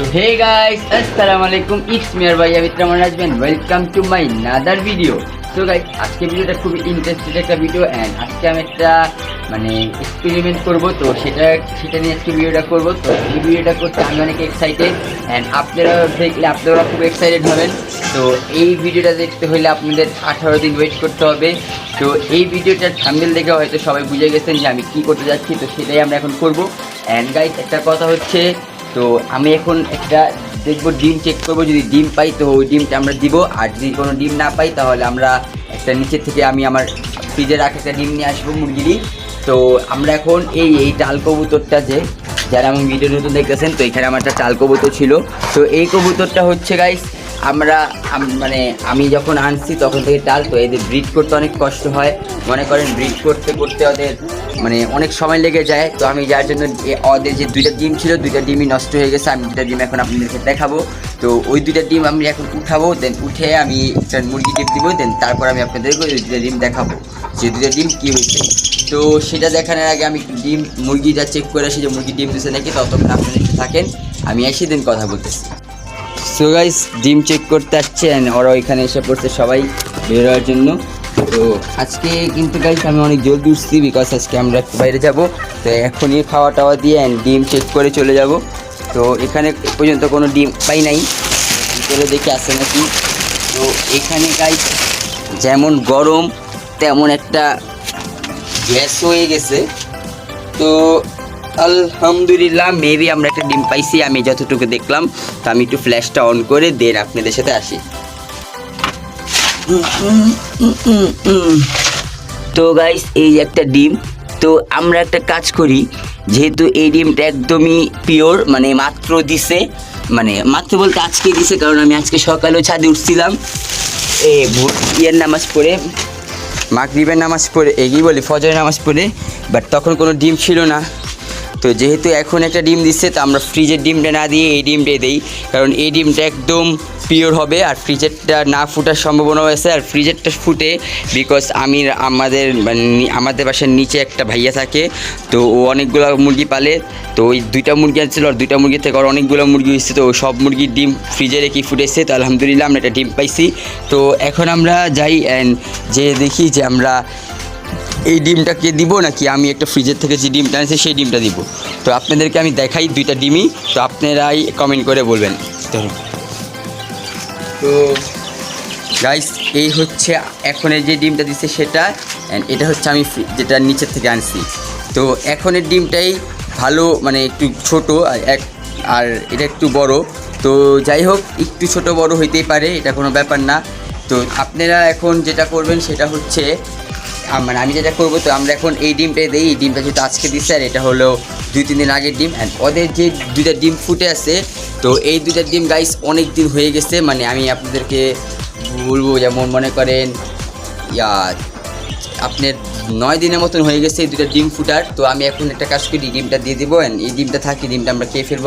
So hey guys, আসসালামু আলাইকুম it's মিয়ার ভাই আমি আবিত্রা management welcome to my another video so guys আজকে ভিডিওটা খুবই ইন্টারেস্টেড একটা ভিডিও অ্যান্ড আজকে আমি একটা মানে এক্সপেরিমেন্ট করব। তো সেটা সেটা নিয়ে আজকে ভিডিওটা করব। তো এই ভিডিওটা করতে আমি অনেক এক্সাইটেড অ্যান্ড আপনারা দেখলে আপনারা খুব এক্সাইটেড হবেন। তো এই ভিডিওটা দেখতে হলে আপনাদের আঠারো দিন ওয়েট করতে হবে। তো এই ভিডিওটার থাম্বনেল দেখে হয়তো সবাই বুঝে গেছেন যে আমি কি করতে যাচ্ছি। তো সেটাই আমরা এখন করব। অ্যান্ড গাইস একটা কথা হচ্ছে তো আমি এখন একটা দেখব ডিম চেক করব, যদি ডিম পাই তো ওই ডিমটা আমরা দিব, আর যদি কোনো ডিম না পাই তাহলে আমরা একটা নিচের থেকে আমি আমার ফ্রিজে রাখা একটা ডিম নিয়ে আসব মুরগিরই। তো আমরা এখন এই এই টাল কবুতরটা যে, যারা আমি ভিডিও নতুন দেখতেছেন, তো এখানে আমার একটা টাল কবুতর ছিল। তো এই কবুতরটা হচ্ছে গাইস আমরা মানে আমি যখন আনছি তখন থেকে টাল তো এদের ব্রিড করতে অনেক কষ্ট হয়। মনে করেন ব্রিড করতে করতে ওদের মানে অনেক সময় লেগে যায়। তো আমি যার জন্য ওদের যে দুইটা ডিম ছিল, দুইটা ডিমই নষ্ট হয়ে গেছে। আমি দুইটা ডিম এখন আপনাদেরকে দেখাবো। তো ওই দুইটা ডিম আমি এখন উঠাবো দেন উঠে আমি একটা মুরগি ডিম দিব দেন তারপর আমি আপনাদেরকে ওই দুইটা ডিম দেখাবো, যে দুইটা ডিম কী হয়েছে। তো সেটা দেখানোর আগে আমি ডিম, মুরগিটা চেক করে আসি যে মুরগি ডিম দিচ্ছে নাকি, ততক্ষণ একটু থাকেন। আমি এসে দিন কথা বলতেছি। সো গাইস ডিম চেক করতে আসছে and ওরা ওইখানে এসে পড়ছে সবাই বের হওয়ার জন্য। তো আজকে কিন্তু গাইস আমি অনেক জলদি উঠছি বিকজ আজকে আমরা একটু বাইরে যাব। তো এখনই খাওয়া টাওয়া দিয়ে ডিম চেক করে চলে যাব। তো এখানে পর্যন্ত কোনো ডিম পাই নাই। ভিতরে দেখে আসে নাকি। তো এখানে গাইস যেমন গরম, তেমন একটা গ্যাস হয়ে গেছে। তো আলহামদুলিল্লাহ মেবি আমরা একটা ডিম পাইছি, আমি যতটুকু দেখলাম। তো আমি একটু ফ্ল্যাশটা অন করে দেন আপনাদের সাথে আসি। তো গাইস এই একটা ডিম। তো আমরা একটা কাজ করি, যেহেতু এই ডিমটা একদমই পিওর মানে মাত্র দিছে মানে মাত্র বলতে আজকে দিছে, কারণ আমি আজকে সকালেও ছাদে উঠছিলাম। এ ভোর ইয়ের নামাজ পড়ে, মাগরিবের নামাজ পড়ে এগিয়ে বলি, ফজরের নামাজ পড়ে বাট তখন কোনো ডিম ছিল না। তো যেহেতু এখন একটা ডিম দিচ্ছে, তো আমরা ফ্রিজের ডিমটা না দিয়ে এই ডিমটাই দিই। কারণ এই ডিমটা একদম পিওর হবে, আর ফ্রিজেরটা না ফুটার সম্ভাবনা আছে। আর ফ্রিজেরটা ফুটে বিকজ আমি আমাদের মানে আমাদের বাসার নিচে একটা ভাইয়া থাকে, তো ও অনেকগুলো মুরগি পালে। তো ওই দুইটা মুরগি আনছিল, আর দুইটা মুরগি থেকে আর অনেকগুলো মুরগি হয়েছে। তো সব মুরগির ডিম ফ্রিজে রেখে ফুটেছে। তো আলহামদুলিল্লাহ আমরা একটা ডিম পাইছি। তো এখন আমরা যাই অ্যান্ড যে দেখি যে আমরা এই ডিমটাকে দিব নাকি আমি একটা ফ্রিজের থেকে যে ডিমটা আনছি সেই ডিমটা দিব? তো আপনাদেরকে আমি দেখাই দুইটা ডিমই তো আপনারাই কমেন্ট করে বলবেন। ধরুন। তো গাইস এই হচ্ছে এখনের যে ডিমটা দিচ্ছে সেটা অ্যান্ড এটা হচ্ছে আমি যেটা নিচের থেকে আনছি। তো এখনের ডিমটাই ভালো মানে একটু ছোট আর এক আর এটা একটু বড়। তো যাই হোক একটু ছোট বড় হইতেই পারে এটা কোনো ব্যাপার না। তো আপনারা এখন যেটা করবেন সেটা হচ্ছে মানে আমি যেটা করব তো আমরা এখন এই ডিমটাই দিই। এই ডিমটা যেহেতু আজকে দিচ্ছে আর এটা হলো দুই তিন দিন আগের ডিম। অ্যান্ড ওদের যে দুইটা ডিম ফুটে আছে তো এই দুইটা ডিম গাইস অনেক দিন হয়ে গেছে। মানে আমি আপনাদেরকে বলব যেমন মনে করেন ইয়া আপনার নয় দিনের মতন হয়ে গেছে এই দুটো ডিম ফুটার। তো আমি এখন একটা কাজ করি ডিমটা দিয়ে দেবো। এই ডিমটা থাকি ডিমটা আমরা খেয়ে ফেলব।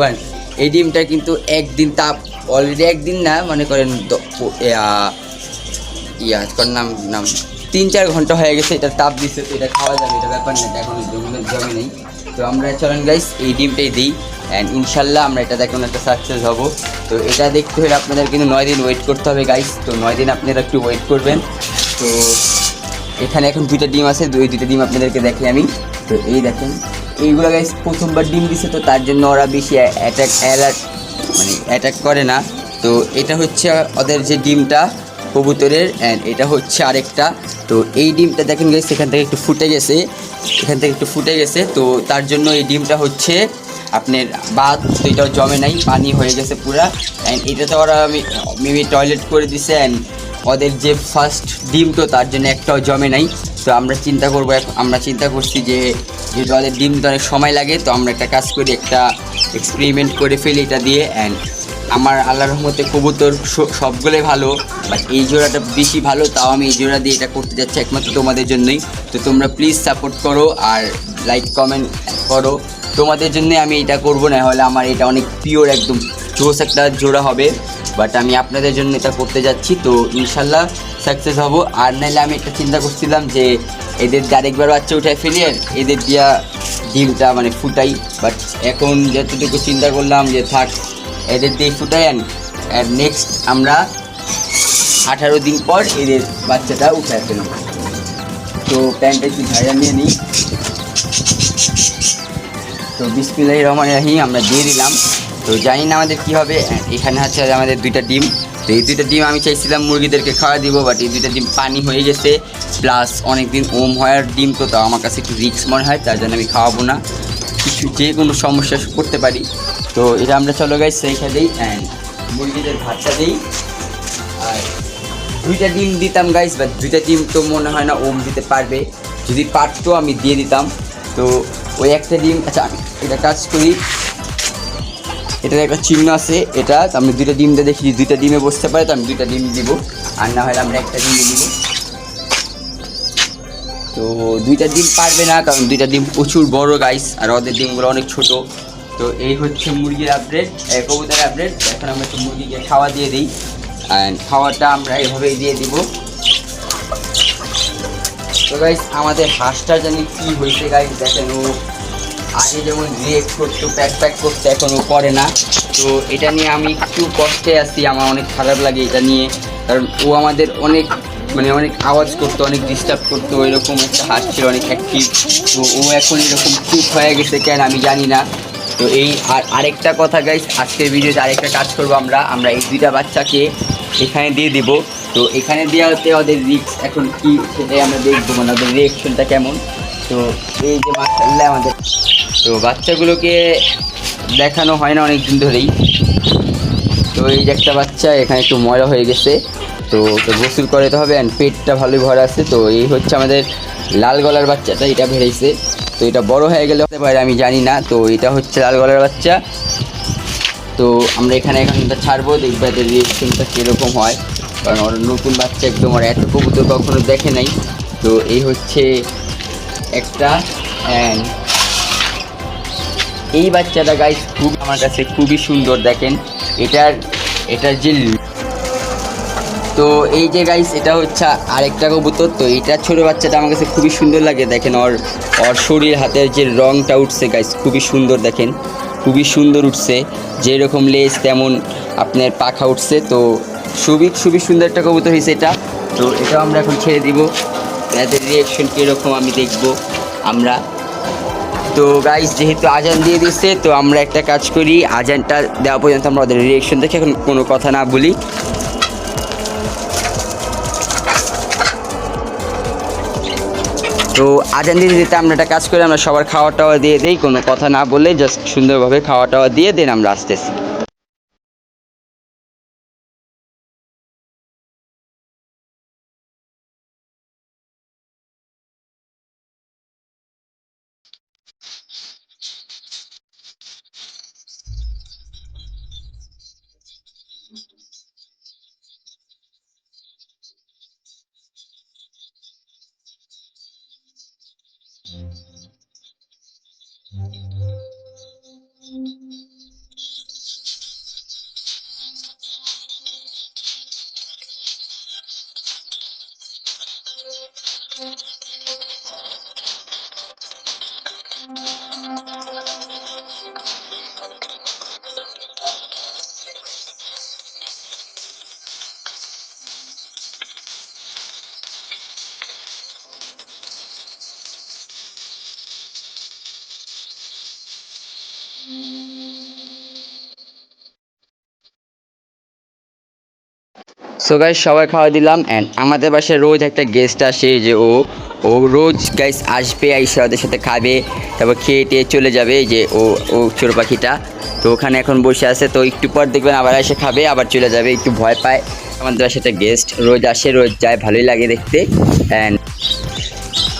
এই ডিমটা কিন্তু একদিন তাপ অলরেডি একদিন না মনে করেন ইয়া, ইয়া কর নাম নাম। তিন চার ঘণ্টা হয়ে গেছে, এটা তাপ দিচ্ছে তো এটা খাওয়া যাবে, এটা ব্যাপার না এখন জমে জমে নেই। তো আমরা চলেন গাইস এই ডিমটাই দিই অ্যান্ড ইনশাল্লাহ আমরা এটা দেখুন একটা সাকসেস হব। তো এটা দেখতে হলে আপনাদের কিন্তু নয় দিন ওয়েট করতে হবে গাইস তো নয় দিন আপনারা একটু ওয়েট করবেন। তো এখানে এখন দুইটা ডিম আছে দুই দুইটা ডিম আপনাদেরকে দেখি আমি। তো এই দেখেন, এইগুলো গাইস প্রথমবার ডিম দিছে, তো তার জন্য ওরা বেশি অ্যাটাক অ্যালার্ট মানে অ্যাটাক করে না। তো এটা হচ্ছে ওদের যে ডিমটা কবুতরের অ্যান্ড এটা হচ্ছে আরেকটা। তো এই ডিমটা দেখেন গাইস সেখান থেকে একটু ফুটে গেছে। এখান থেকে একটু ফুটে গেছে। তো তার জন্য এই ডিমটা হচ্ছে আপনার বাদ, তো এটাও জমে নাই, পানি হয়ে গেছে পুরা। অ্যান্ড এটা তো ওরা আমি মেবি টয়লেট করে দিছে অ্যান্ড ওদের যে ফার্স্ট ডিম তো তার জন্য একটাও জমে নাই। তো আমরা চিন্তা করব আমরা চিন্তা করছি যে যেহেতু ওদের ডিম তো অনেক সময় লাগে, তো আমরা একটা কাজ করি, একটা এক্সপেরিমেন্ট করে ফেলি এটা দিয়ে অ্যান্ড আমার আল্লাহ রহমতে কবুতর সবগুলোই ভালো বাট এই জোড়াটা বেশি ভালো, তাও আমি এই জোড়া দিয়ে এটা করতে যাচ্ছি একমাত্র তোমাদের জন্যই। তো তোমরা প্লিজ সাপোর্ট করো আর লাইক কমেন্ট করো। তোমাদের জন্য আমি এটা করব, না হলে আমার এটা অনেক পিওর একদম জোস একটা জোড়া হবে। বাট আমি আপনাদের জন্য এটা করতে যাচ্ছি, তো ইনশাল্লাহ সাকসেস হব। আর নাহলে আমি একটা চিন্তা করছিলাম যে এদের আরেকবার বাচ্চা উঠায় ফেলি আর এদের দিয়া ডিমটা মানে ফুটাই। বাট এখন যতটুকু চিন্তা করলাম যে থাক এদের দিয়ে ফুটাই আনি আর নেক্সট আমরা আঠারো দিন পর এদের বাচ্চাটা উঠে ফেলব। তো প্যান্টটা একটু ঝাড়া নিয়ে নিই। তো বিসমিল্লাহ রহমান রাহিম, আমরা দিয়ে দিলাম। তো জানি না আমাদের কী হবে, এখানে হচ্ছে আমাদের দুইটা ডিম। তো এই দুইটা ডিম আমি চাইছিলাম মুরগিদেরকে খাওয়া দিব বাট এই দুইটা ডিম পানি হয়ে গেছে। প্লাস অনেকদিন ওম হওয়ার ডিম তো তাও আমার কাছে একটু রিক্স মনে হয়, তার জন্য আমি খাওয়াবো না। কিছু যে কোনো সমস্যা করতে পারি। তো এটা আমরা চলো গাই সেইখা দিই অ্যান্ড মুরগিদের ভাতটা দিই। আর দুইটা ডিম দিতাম গাইস বা দুইটা ডিম তো মনে হয় না ওম দিতে পারবে। যদি পারতো আমি দিয়ে দিতাম। তো ওই একটা ডিম আচ্ছা আমি এটা কাজ করি। এটার একটা চিহ্ন আছে, এটা আমি দুইটা ডিম দিয়ে দেখি দুইটা ডিমে বসতে পারে, তো আমি দুইটা ডিম দিব। আর না হলে আমরা একটা ডিম দিব। তো দুইটা ডিম পারবে না, কারণ দুইটা ডিম প্রচুর বড় গাইস আর ওদের ডিমগুলো অনেক ছোট। তো এই হচ্ছে মুরগির আপডেট কবুতরের আপডেট এখন আমরা একটু মুরগিকে খাওয়া দিয়ে দিই। অ্যান্ড খাওয়াটা আমরা এভাবেই দিয়ে দিব। তো গাইস আমাদের হাঁসটা জানি কি হয়েছে গাইস দেখেন ও আগে যেমন রিয়েক্ট করতো প্যাক প্যাক করতো, এখন ও করে না। তো এটা নিয়ে আমি একটু কষ্টে আছি, আমার অনেক খারাপ লাগে এটা নিয়ে। কারণ ও আমাদের অনেক মানে অনেক আওয়াজ করতো, অনেক ডিস্টার্ব করতো, এরকম একটা হাঁস ছিল, অনেক অ্যাক্টিভ তো ও এখন এরকম চুপ হয়ে গেছে কেন আমি জানি না। তো এই আর আরেকটা কথা গাইস আজকের ভিডিওতে আরেকটা কাজ করব আমরা। আমরা এই দুইটা বাচ্চাকে এখানে দিয়ে দিব। তো এখানে দেওয়াতে ওদের রিক্স এখন কি, সেটাই আমরা দেখব মানে ওদের রিয়েকশনটা কেমন? তো এই যে বাচ্চাগুলো আমাদের তো বাচ্চাগুলোকে দেখানো হয় না অনেক দিন ধরেই। তো এই যে একটা বাচ্চা, এখানে একটু ময়লা হয়ে গেছে। তো গোসল করাতে হবে অ্যান্ড পেটটা ভালোই ভরা আছে। তো এই হচ্ছে আমাদের লাল গলার বাচ্চাটা, এটা বেড়েছে তো এটা বড় হয়ে গেলে হতে পারে, আমি জানি না। তো এটা হচ্ছে লাল গলার বাচ্চা। তো আমরা এখানে এখানটা ছাড়বো, দেখব এদের রিয়েকশনটা কীরকম হয়। কারণ ওর নতুন বাচ্চা একদম, ওরা এত কবুতর কখনো দেখে নাই। তো এই হচ্ছে একটা অ্যান্ড এই বাচ্চাটা গাইস খুব আমার কাছে খুবই সুন্দর, দেখেন। এটার এটার যে তো এই যে গাইস এটা হচ্ছে আরেকটা কবুতর। তো এটা ছোট বাচ্চাটা আমার কাছে খুবই সুন্দর লাগে। দেখেন ওর ওর শরীর, হাতের যে রংটা উঠছে গাইস খুবই সুন্দর দেখেন। খুবই সুন্দর উঠছে। যেরকম লেজ তেমন আপনার পাখা উঠছে। তো খুবই খুবই সুন্দর একটা কবুতর হয়েছে এটা। তো এটাও আমরা এখন ছেড়ে দিব। এদের রিয়েকশন কীরকম আমি দেখব আমরা। তো গাইস যেহেতু আজান দিয়ে দিচ্ছে তো আমরা একটা কাজ করি। আজানটা দেওয়া পর্যন্ত আমরা ওদের রিয়েকশন দেখে এখন কোনো কথা না বলি। তো আজান দিতে দিতে আমরা একটা কাজ করি, আমরা সবার খাওয়া টাওয়া দিয়ে দিই, কোনো কথা না বলে জাস্ট সুন্দরভাবে খাওয়া টাওয়া দিয়ে দেন, আমরা আসতেছি। সো গাইস সবাই খাওয়া দিলাম অ্যান্ড আমাদের বাসায় রোজ একটা গেস্ট আসে যে ও ও রোজ গাইস আসবে, আইসে ওদের সাথে খাবে, তারপর খেয়ে টেয়ে চলে যাবে যে ও ও চোর পাখিটা। তো ওখানে এখন বসে আছে, তো একটু পর দেখবেন আবার এসে খাবে, আবার চলে যাবে, একটু ভয় পায়। আমাদের বাসায় একটা গেস্ট রোজ আসে, রোজ যায়, ভালোই লাগে দেখতে। অ্যান্ড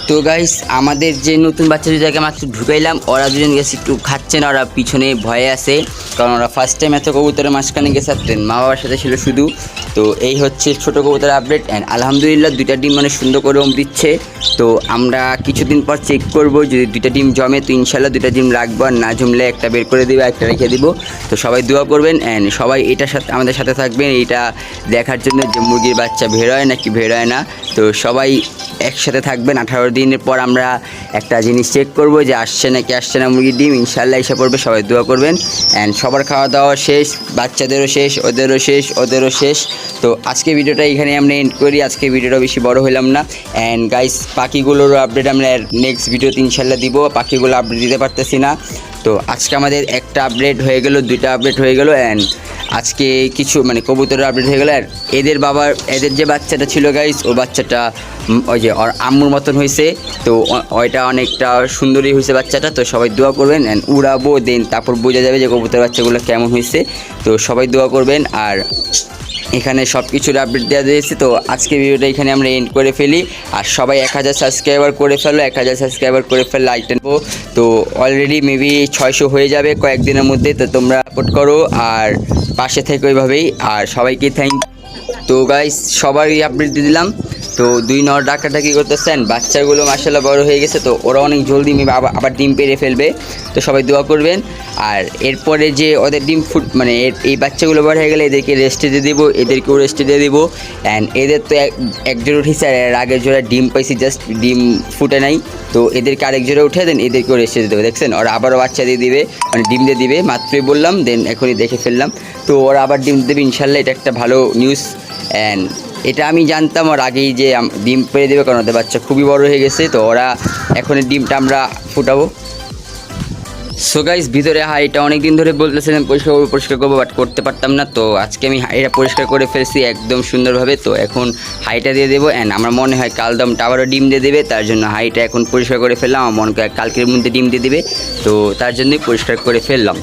তো গাইস আমাদের যে নতুন বাচ্চা দুটাকে মাত্র ঢুকাইলাম, ওরা দুজন গেছে একটু খাচ্ছে না, ওরা পিছনে ভয়ে আছে, কারণ ওরা ফার্স্ট টাইম এত কবুতরের মাঝখানে গেছে, আর মা বাবার সাথে ছিল শুধু। তো এই হচ্ছে ছোট কবুতরের আপডেট অ্যান্ড আলহামদুলিল্লাহ দুইটা ডিম মানে সুন্দর করে ওম দিচ্ছে। তো আমরা কিছুদিন পর চেক করব, যদি দুইটা ডিম জমে, তো ইনশাল্লাহ দুইটা ডিম রাখব, আর না জমলে একটা বের করে দিবে, একটা রেখে দিব। তো সবাই দোয়া করবেন অ্যান্ড সবাই এটার সাথে, আমাদের সাথে থাকবেন এইটা দেখার জন্য যে মুরগির বাচ্চা বের হয় নাকি বের হয় না। তো সবাই একসাথে থাকবেন, আঠারো দিনের পর আমরা একটা জিনিস চেক করব যে আসছে নাকি আসছে না মুরগির ডিম। ইনশাল্লাহ এসে পড়বে, সবাই দোয়া করবেন। অ্যান্ড সবার খাওয়া দাওয়া শেষ, বাচ্চাদেরও শেষ, ওদেরও শেষ ওদেরও শেষ। তো আজকে ভিডিওটা এখানে আমরা এন্ড করি। আজকে ভিডিওটা বেশি বড় হলাম না। অ্যান্ড গাইস পাখিগুলোরও আপডেট আমরা নেক্সট ভিডিওতে ইনশাল্লাহ দিব। পাখিগুলো আপডেট দিতে পারতেছি না। তো আজকে আমাদের একটা আপডেট হয়ে গেল, দুইটা আপডেট হয়ে গেল। অ্যান্ড আজকে কিছু মানে কবুতরের আপডেট হয়ে গেল। আর এদের বাবার, এদের যে বাচ্চাটা ছিল গাইস ও বাচ্চাটা ওই যে ওর আম্মুর মতন হয়েছে। তো ওইটা অনেকটা সুন্দরী হয়েছে বাচ্চাটা। তো সবাই দোয়া করবেন অ্যান্ড উড়াবো দেন তারপর বোঝা যাবে যে কবুতর বাচ্চাগুলো কেমন হয়েছে। তো সবাই দোয়া করবেন আর এখানে সব কিছুর আপডেট দেওয়া দিয়েছে তো আজকে ভিডিওটা এখানে আমরা এন্ড করে ফেলি। আর সবাই এক হাজার সাবস্ক্রাইবার করে ফেলো, এক হাজার সাবস্ক্রাইবার করে ফেললে নেব। তো অলরেডি মেবি ছয়শো হয়ে যাবে কয়েকদিনের মধ্যে, তো তোমরা সাপোর্ট করো, আর পাশে থেকে ওইভাবেই। আর সবাইকে থ্যাংক তো গাইস সবারই আপডেট দিয়ে দিলাম। তো দুই নর ডাকাটা কি করতেছেন, বাচ্চাগুলো মাসাল্লাহ বড় হয়ে গেছে, তো ওরা অনেক জলদি আবার ডিম পেরে ফেলবে। তো সবাই দোয়া করবেন। আর এরপরে যে ওদের ডিম ফুট মানে এই বাচ্চাগুলো বড় হয়ে গেলে এদেরকে রেস্টে দিয়ে দেবো, এদেরকেও রেস্টে দিয়ে দেবো। অ্যান্ড এদের তো এক এক জোড়া উঠেছে, আর এর আগের জোড়া ডিম পাইছি জাস্ট ডিম ফুটে নাই। তো এদেরকে আরেক জোড়া উঠে দেন, এদেরকেও রেস্টে দিয়ে দেবো, দেখছেন? ওরা আবারও বাচ্চা দিয়ে দিবে মানে ডিম দিয়ে দিবে, মাত্রই বললাম, দেন এখনই দেখে ফেললাম। তো ওরা আবার ডিম দেবে ইনশাল্লাহ এটা একটা ভালো নিউজ অ্যান্ড এটা আমি জানতাম ওর আগেই যে ডিম পেরে দেবে কারণ ওদের বাচ্চা খুবই বড় হয়ে গেছে, তো ওরা এখন ডিমটা আমরা ফুটাবো। সো গাইস ভিতরে হাইটা অনেক দিন ধরে বলতেছিলাম পরিষ্কার করব পরিষ্কার করব বাট করতে পারতাম না, তো আজকে আমি হাইটা পরিষ্কার করে ফেলছি একদম সুন্দরভাবে, তো এখন হাইটা দিয়ে দেবো অ্যান্ড আমার মনে হয় কাল দমটা আবারও ডিম দিয়ে দেবে, তার জন্য হাইটা এখন পরিষ্কার করে ফেললাম, আমার মনে হয় কালকের মধ্যে ডিম দিয়ে দেবে, তো তার জন্যই পরিষ্কার করে ফেললাম।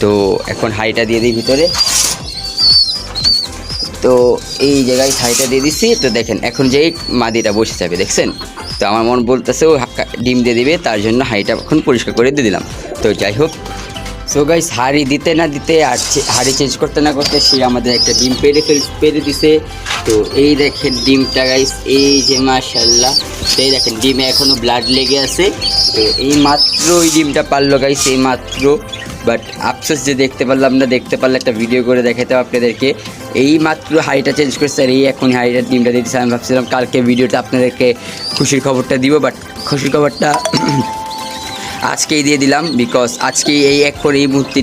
তো এখন হাইটা দিয়ে দিই ভিতরে। তো এই জায়গায় ছাইটা দিয়ে দিচ্ছি তো দেখেন, এখন যেই মাদিটা বসে যাবে, দেখছেন? তো আমার মন বলতেছে, ও ডিম দিয়ে দিবে, তার জন্য হাঁড়িটা এখন পরিষ্কার করে দিয়ে দিলাম। তো যাই হোক সো গাইস হাড়ি দিতে না দিতে আর হাড়ি চেঞ্জ করতে না করতে সে আমাদের একটা ডিম পেরে ফেল, পেরে দিছে। তো এই দেখেন ডিমটা গাইস এই যে মাশাল্লাহ তো এই দেখেন, ডিমে এখনও ব্লাড লেগে আছে। তো এই মাত্র ওই ডিমটা পারল গাইস এই মাত্র। বাট আফসোস যে দেখতে পারলাম না, দেখতে পারলে একটা ভিডিও করে দেখাতে হবে আপনাদেরকে। এই মাত্র হাড়িটা চেঞ্জ করছে আর এই এখন হাড়িটা ডিমটা দিতেছে। আমি ভাবছিলাম কালকে ভিডিওটা আপনাদেরকে খুশির খবরটা দিব বাট খুশির খবরটা আজকেই দিয়ে দিলাম বিকজ আজকে এই এখন এই মুহূর্তে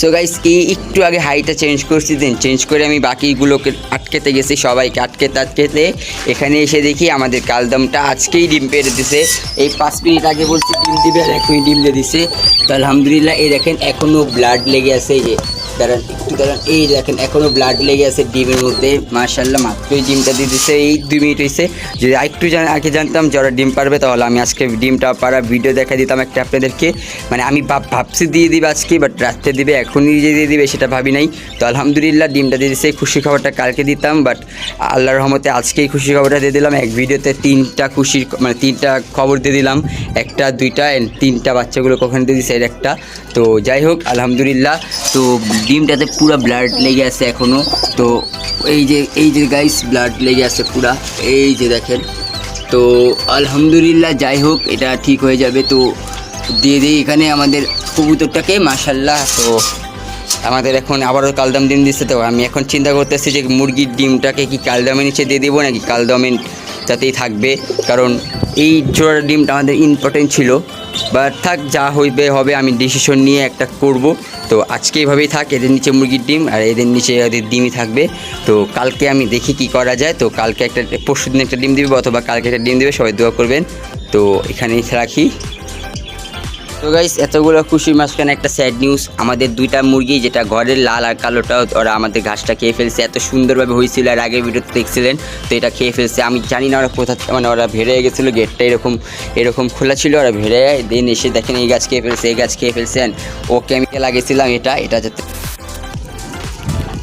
সো গাইস এই একটু আগে হাইটা চেঞ্জ করছি দেন চেঞ্জ করে আমি বাকিগুলোকে আটকেতে গেছি, সবাইকে আটকেতে আটকেতে। এখানে এসে দেখি আমাদের কালদমটা আজকেই ডিম পেড়ে দিছে। এই পাঁচ মিনিট আগে বলছি ডিম দিবে আর এখনই ডিম দিয়ে দিছে। তো আলহামদুলিল্লাহ, এই দেখেন এখনও ব্লাড লেগে আছে এই যে। দাঁড়ান একটু দাঁড়ান এই দেখেন এখনও ব্লাড লেগে আছে ডিমের মধ্যে। মার্শাল্লাহ মাত্রই ডিমটা দিয়ে দিছে এই দুই মিনিট হয়েছে যদি জান, আগে জানতাম যে ওরা ডিম পারবে, তাহলে আমি আজকে ডিমটা পারা ভিডিও দেখা দিতাম একটা আপনাদেরকে। মানে আমি ভাব, ভাবছি দিয়ে দিবে আজকে বাট রাত্রে দিবে, এখনই যে দিয়ে দিবে, সেটা ভাবি নাই। তো আলহামদুলিল্লাহ, ডিমটা দিয়ে দিছে, খুশি খবরটা কালকে দিতাম বাট আল্লাহর রহমতে আজকেই খুশি খবরটা দিয়ে দিলাম। এক ভিডিওতে তিনটা খুশির মানে তিনটা খবর দিয়ে দিলাম। একটা, দুইটা, and তিনটা বাচ্চাগুলো কখন দিয়ে এর একটা। তো যাই হোক, আলহামদুলিল্লাহ। তো ডিমটাতে পুরো ব্লাড লেগে আছে এখনও তো এই যে এই যে গাইস ব্লাড লেগে আছে পুরা। এই যে দেখেন। তো আলহামদুলিল্লাহ, যাই হোক, এটা ঠিক হয়ে যাবে। তো দিয়ে দিই এখানে আমাদের কবুতরটাকে মাসাল্লাহ তো আমাদের এখন আবারও কালদাম ডিম দিচ্ছে। তো আমি এখন চিন্তা করতেছি যে মুরগির ডিমটাকে কি কালদামের নিচে দিয়ে দেবো, নাকি কালদামের যাতেই থাকবে? কারণ এই জোড়ার ডিমটা আমাদের ইম্পর্টেন্ট ছিল। বা থাক, যা হইবে, হবে, আমি ডিসিশন নিয়ে একটা করব। তো আজকে এভাবেই থাক, এদের নিচে মুরগির ডিম আর এদের নিচে এদের ডিমই থাকবে। তো কালকে আমি দেখি কি করা যায়। তো কালকে একটা পরশু দিন একটা ডিম দিবে অথবা কালকে একটা ডিম দেবে, সবাই দোয়া করবেন। তো এখানেই রাখি। তো গাইস এতগুলো খুশির মাঝখানে একটা স্যাড নিউজ আমাদের দুইটা মুরগি, যেটা ঘরের লাল আর কালোটা, ওরা আমাদের ঘাসটা খেয়ে ফেলছে। এত সুন্দরভাবে হয়েছিল আর আগের ভিডিওতে দেখছিলেন, তো এটা খেয়ে ফেলছে। আমি জানি না ওরা কোথা মানে ওরা ভেড়ে গেছিল, গেটটা এরকম এরকম খোলা ছিল, ওরা ভেড়ে দিন এসে দেখেন এই গাছ খেয়ে ফেলছে, এই গাছ খেয়ে ফেলছেন ও কেমিক্যাল লাগিয়েছিলাম এটা এটা যাতে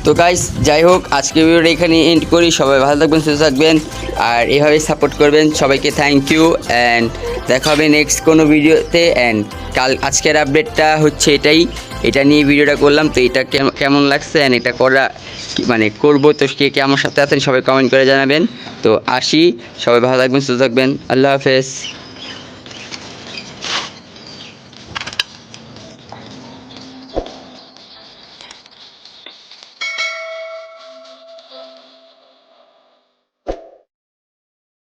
তো গাইস যাই হোক আজকে ভিডিওটা এখানে এন্ড করি। সবাই ভালো থাকবেন, সুস্থ থাকবেন, আর এভাবে সাপোর্ট করবেন। সবাইকে থ্যাংক ইউ অ্যান্ড দেখা হবে নেক্সট কোনো ভিডিওতে অ্যান্ড কাল আজকের আপডেটটা হচ্ছে এটাই। এটা নিয়ে ভিডিওটা করলাম, তো এটা কেম- কেমন লাগছে অ্যান্ড এটা করা মানে করব, তো কে কে আমার সাথে আছেন সবাই কমেন্ট করে জানাবেন। তো আসি, সবাই ভালো থাকবেন, সুস্থ থাকবেন। আল্লাহ হাফেজ।